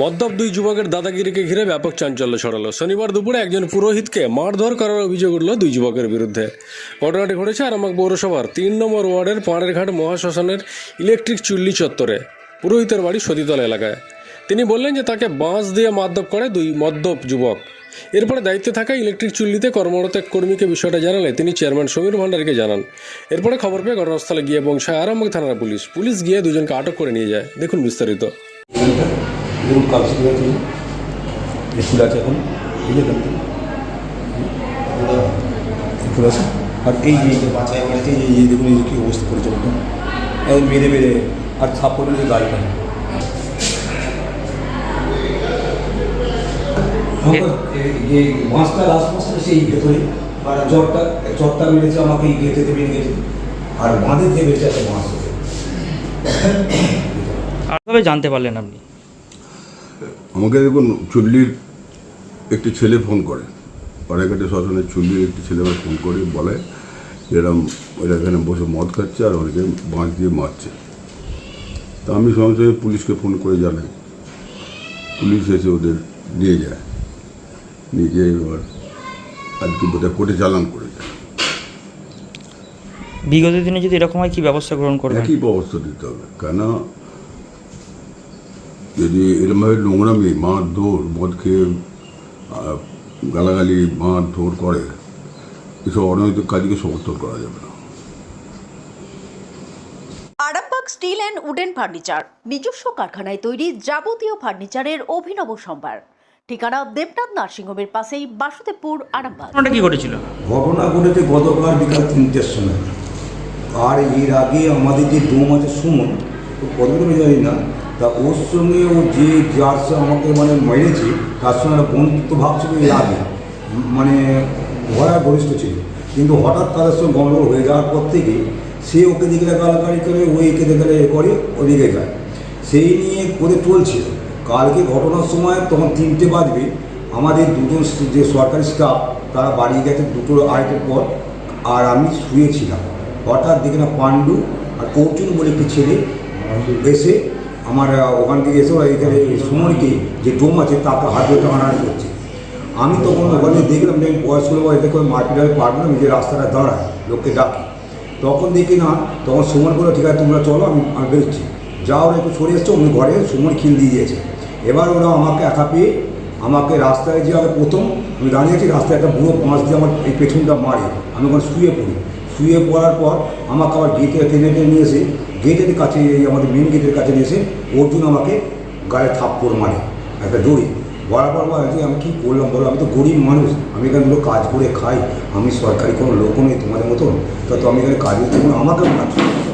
মদ্যপ দুই যুবকের দাদাগিরিকে ঘিরে ব্যাপক চাঞ্চল্য ছড়ালো। শনিবার দুপুরে একজন পুরোহিতকে মারধর করার অভিযোগ উঠল দুই যুবকের বিরুদ্ধে। ঘটনাটি ঘটেছে আরামবাগ পৌরসভার তিন নম্বর ওয়ার্ডের পাড়েরঘাট মহাশ্মশানের ইলেকট্রিক চুল্লি চত্বরে, পুরোহিতের বাড়ি সতীতলা এলাকায়। তিনি বললেন যে তাকে বাঁশ দিয়ে মারধর করে দুই মদ্যপ যুবক। এরপরে দায়িত্বে থাকা ইলেকট্রিক চুল্লিতে কর্মরত এক কর্মীকে বিষয়টা জানালে তিনি চেয়ারম্যান সমীর ভান্ডারীকে জানান। এরপরে খবর পেয়ে ঘটনাস্থলে গিয়ে পৌঁছায় আরামবাগ থানার পুলিশ। পুলিশ গিয়ে দুজনকে আটক করে নিয়ে যায়। দেখুন বিস্তারিত। দেখুন কাগজ করে আছে। এই ফুল আছে এখন। যে দেখুন। আছে। আর এই যে যে বাচ্চায় এই যে দেখুন এই যে কী অবস্থা করেছে এই মেরে মেরে। আর ছাপ্পড় মেরে গাড়িটা। যে মাছটা লাস্ট মাছটা সেই ভেতরে। আর জ্বরটা জ্বরটা মেরেছে আমাকে এই গেটেতে মেরে গেছে। আর বাঁধে দিয়ে বেঁচে একটা মাছ। আর কীভাবে জানতে পারলেন আপনি? আমাকে দেখুন চুল্লির একটি ছেলে ফোন করে। পাড়াঘাটে শ্মশানের চুল্লির একটি ছেলে ফোন করে বলে এরম ওরা এখানে বসে মদ খাচ্ছে আর অনেকে বাঁশ দিয়ে মারছে। তা আমি সঙ্গে সঙ্গে পুলিশকে ফোন করে জানাই। পুলিশ এসে ওদের নিয়ে যায়। নিয়ে গিয়ে এবার আজকে বোধহয় কোর্টে চালান করে যায়। বিগত দিনে যদি এরকম হয় কি ব্যবস্থা গ্রহণ করবেন? একই ব্যবস্থা দিতে হবে। কেন? যদি এরমভাবে নোংরামি মার ধর মদ খেয়ে গালাগালি মার ধর করে এসব অনৈতিক কাজকে সমর্থন করা যাবে না Arambagh steel and wooden furniture নিজস্ব কারখানায় তৈরি যাবতীয় ফার্নিচারের অভিনব সম্ভার। ঠিকানা দেবনাথ নার্সিংহোমের পাশেই বাসুদেবপুর আরামবাগ। ঘটনাটা কি ঘটেছিল? ঘটনা ঘটেছে গতকাল বিকাল তিনটের সময়। আর এর আগে আমাদের যে ডোম আছে সুমন তো কতটুকু জানি না তা ওর সঙ্গে ও যে যার সঙ্গে আমাকে মানে মেরেছে, তার সঙ্গে বন্ধুত্ব ভাব ছিল এর আগে। মানে ভয়া ঘনিষ্ঠ ছিল। কিন্তু হঠাৎ তাদের সঙ্গে গণ্ডগোল হয়ে যাওয়ার পর থেকে সে ওকে দেখলে গালাগালি করে, ও একে দেখলে এ করে ও রেগে যায়। সেই নিয়ে করে চলছিল কালকে ঘটনার সময় তখন তিনটে বাজবে। আমাদের দুজন যে সরকারি স্টাফ তারা বাড়ি গেছে দুটো আড়াইটের পর। আর আমি শুয়েছিলাম। হঠাৎ দেখে না পাণ্ডু আর অর্জুন বলে একটি ছেলে এসে আমার ওখান থেকে এসে এখানে সুমনকে যে ডোম আছে তাকে হাত ধরে হানাহানি করছে। আমি তখন ওখানে দেখলাম যে বয়স্ক লোক এতে করে মারপিট আমি পারব না, নিজের রাস্তাটা দাঁড়ায়, লোককে ডাকি। তখন দেখি না, তখন সুমন বলল, ঠিক আছে, তোমরা চলো, আমি আমি বেরোচ্ছি। যা ওরা একটু সরে এসছে অমনি ঘরে সুমন খিল দিয়ে দিয়েছে এবার ওরা আমাকে একা পেয়ে, আমাকে রাস্তায় যে আমি প্রথম, আমি দাঁড়িয়েছি রাস্তায় একটা বুড়ো বাঁশ দিয়ে আমার এই পেছনটা মারে। আমি ওখানে শুয়ে পড়ি। শুয়ে পড়ার পর আমাকে আবার গেটে টেনে টেনে নিয়ে এসে গেটের কাছে এই আমাদের মেন গেটের কাছে নিয়ে এসে অর্জুন আমাকে গায়ে থাপ্পড় মারে, একটা দড়ি। পর বলছি আমি কী করলাম বলো? আমি তো গরিব মানুষ, আমি এখানে দুটো কাজ করে খাই, আমি সরকারি কোনো লোক নেই তোমাদের মতন। তা তো আমি এখানে কাজ করছি, আমাকে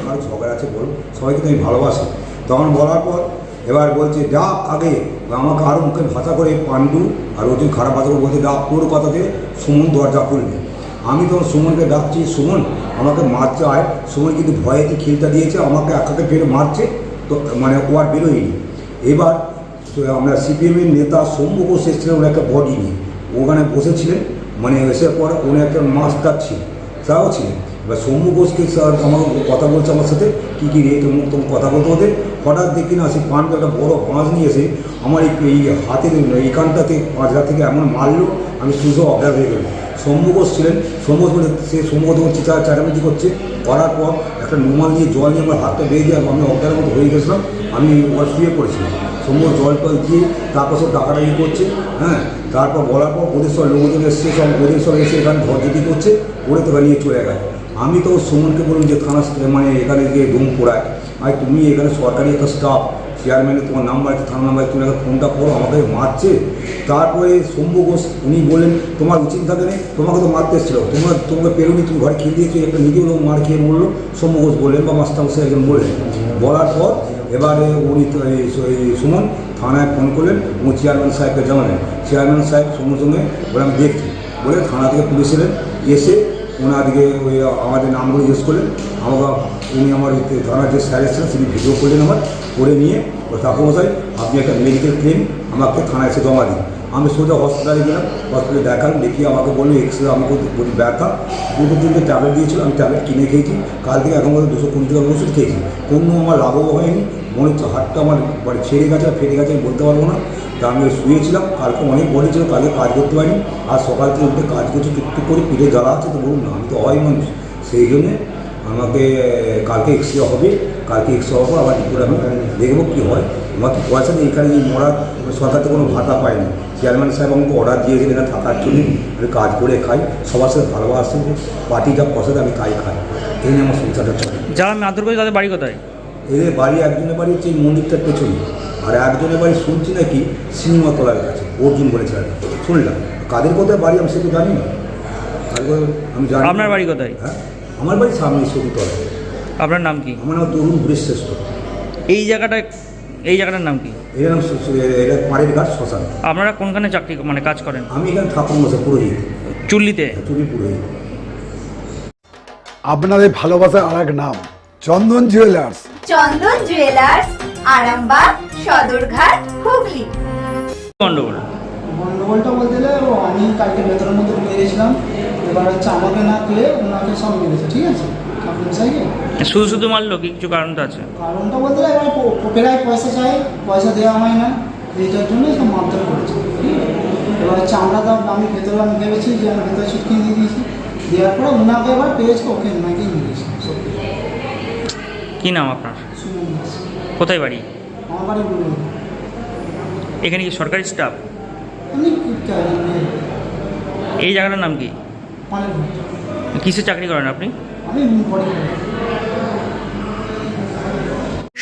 কারও ঝগড়া আছে বলো? সবাইকে তো আমি ভালোবাসি। তখন বলার পর এবার বলছে, ডাক আগে। আমাকে আরও মুখে ভাষা করে পাণ্ডু আর ওজন খারাপ ভাষা করে বলছে, ডাক তোর কথাতে সুমন দরজা খুলবে। আমি তখন সুমনকে ডাকছি, সুমন, আমাকে মারতে হয় সুমন কিন্তু ভয়েতে খিলটা দিয়েছে, আমাকে একাকে ফেরে মারছে, তো মানে ও আর বেরোয়নি। এবার আমরা সিপিএমের নেতা শম্ভু ঘোষ এসেছিলেন ওর একটা বডি নিয়ে। ওখানে বসেছিলেন মানে এসে পর উনি একটা মাস্টার ছিল তাও ছিলেন। এবার শম্ভু ঘোষকে স্যার আমার কথা বলছে আমার সাথে, কী কী রেট মুখ কথা বলতে হতে হঠাৎ দেখি না সেই পানটা একটা বড় বাঁশ নিয়ে এসে আমার এই হাতের এইখানটাতে পাঁচটা থেকে এমন মারলো, আমি সুযোগ অজ্ঞান হয়ে গেলাম। শম্ভু ছিলেন ঘোষ বলে সে ঘোষ তখন চিৎকার চাটামেচি করছে। করার পর একটা নুমাল দিয়ে জল দিয়ে আমার হাতটা বেরিয়ে দিয়ে আমি অজ্ঞানের মতো হয়ে গেছিলাম। আমি ওর শুয়ে পড়েছিলাম। শম্ভু জল টল দিয়ে তারপর সব ডাকাডাকি করছে হ্যাঁ? তারপর বলার পর ওদের সব লোকজন এসছে, সব ওদের সব এসে এখানে ধরজেটি করছে ওরে তো নিয়ে চলে গেছে আমি তো সুমনকে বললাম যে থানা মানে এখানে গিয়ে রুম পড়ায়। আর তুমি এখানে সরকারি একটা স্টাফ চেয়ারম্যানের তোমার নাম্বার আছে, থানা নাম্বার তুমি একটা ফোনটা করো, আমাকে মারছে। তারপরে শম্ভু ঘোষ, উনি বললেন, তোমার উচিত থাকে নেই তোমাকে তো মারতে এসেছিল। তোমরা, তোমাকে পেরোনি, তুমি ঘরে খেয়ে দিয়েছ, একটা নিজেও লোক মার খেয়ে বলল শম্ভু ঘোষ বললেন, বা মাস্টার মশাই একজন বললেন। বলার পর এবারে উনি সুমন থানায় ফোন করলেন ও চেয়ারম্যান সাহেবকে জানালেন। চেয়ারম্যান সাহেব সঙ্গে সঙ্গে বলে, আমি দেখছি। বলে থানা থেকে পুলিশ এলেন। এসে ওনাদিকে ওই আমাদের নামগুলো জিজ্ঞেস করলেন। আমাকে উনি আমার থানার যে স্যার এসেছিলেন, তিনি ভিডিও করলেন আমার, করে নিয়ে ও ঠাকুরমশাই, আপনি একটা মেডিকেল ক্লেম আমাকে থানায় এসে জমা দিন। আমি সোজা হসপিটালে গেলাম হসপিটালে দেখালাম, দেখিয়ে আমাকে বলল এক্স রে আমাকে বলি ব্যথা। দুটো তিনটে ট্যাবলেট দিয়েছিল, আমি ট্যাবলেট কিনে খেয়েছি। কাল থেকে এখন পর্যন্ত দুশো কুড়ি টাকার ওষুধ খেয়েছি। কোনো আমার লাভও হয়নি মনে হচ্ছে হাতটা আমার মানে ছেড়ে গেছে আর ফেটে গেছে, আমি বলতে পারব না। তা আমি শুয়েছিলাম, কালকে অনেক বডি ছিল কালকে কাজ করতে পারিনি। আর সকাল থেকে উঠে কাজ করছি টুকটুক করে পিঠে জ্বালা আছে, তো বলুন না আমি তো হয় মানুষ। সেই জন্যে আমাকে, কালকে এক্স রে হবে, কালকে এক্স রে হব, আবার দুপুরে আমি দেখব কী হয়। আমার তো পয়সা নেই, এখানে এই মরার সরকার থেকে কোনো ভাতা পায়নি। চেয়ারম্যান সাহেব আমাকে অর্ডার দিয়েছেন, এখানে থাকার জন্য। আমি কাজ করে খাই, সবার সাথে ভালোবাসেন পার্টি যা আমি তাই খাই। এই নিয়ে আমার সংসারটা চলে। যারা মারধর করেছে তাদের বাড়ি কোথায়? এদের বাড়ি একজনের বাড়ি হচ্ছে এই মন্দিরটার পেছনে। আর একজনের বাড়ি শুনছি নাকি সিনেমা তলার কাছে অর্জুন বলেছে আর শুনলাম। কাদের কোথায় বাড়ি আমি সেটা জানি না। আমি জানি আপনার বাড়ি কোথায়? হ্যাঁ? আমার বাড়ি সামনে সতীতলা আপনার নাম কি? আমার নাম তরুণ শ্রেষ্ঠ এই জায়গাটা এই জায়গাটার নাম কি? এর নাম এটা পাড়ের ঘাট শ্মশান। আপনারা কোনখানে চাকরি মানে কাজ করেন? আমি এখানে ঠাকুর মশাই পুরোহিত। চুল্লিতে? চুরি পুরোহিত। আপনাদের ভালোবাসার আর এক নাম। Chandan jewellers Chandan jewellers Arambagh Sadarghat Hooghly. গন্ডগোল। গন্ডগোলটা বলতে গেলে ও আমি কালকে ভেতরের মধ্যে ঢুকে গেছিলাম। এবার হচ্ছে আমাকে না পেয়ে ওনাকে সব মেরেছে ঠিক আছে? শুধু শুধু মারলো কি? কিছু কারণটা আছে? কারণটা বলতে গেলে এবার প্রায় পয়সা চাই পয়সা দেওয়া হয় না। এইটার জন্য সব মারধর করেছে ঠিক আছে? এবার হচ্ছে আমরা তো আমি ভেতরে আমি ভেবেছি যে আমি ভেতরে ছুটকি দিয়ে দিয়েছি। দেওয়ার পরে ওনাকে এবার পেয়েছে ওকে ওনাকেই মেরেছে সব কি নাম আপনার? কোথায় বাড়ি? এখানে কি সরকারি স্টাফ এই জায়গাটার নাম কি? কিসে চাকরি করেন আপনি?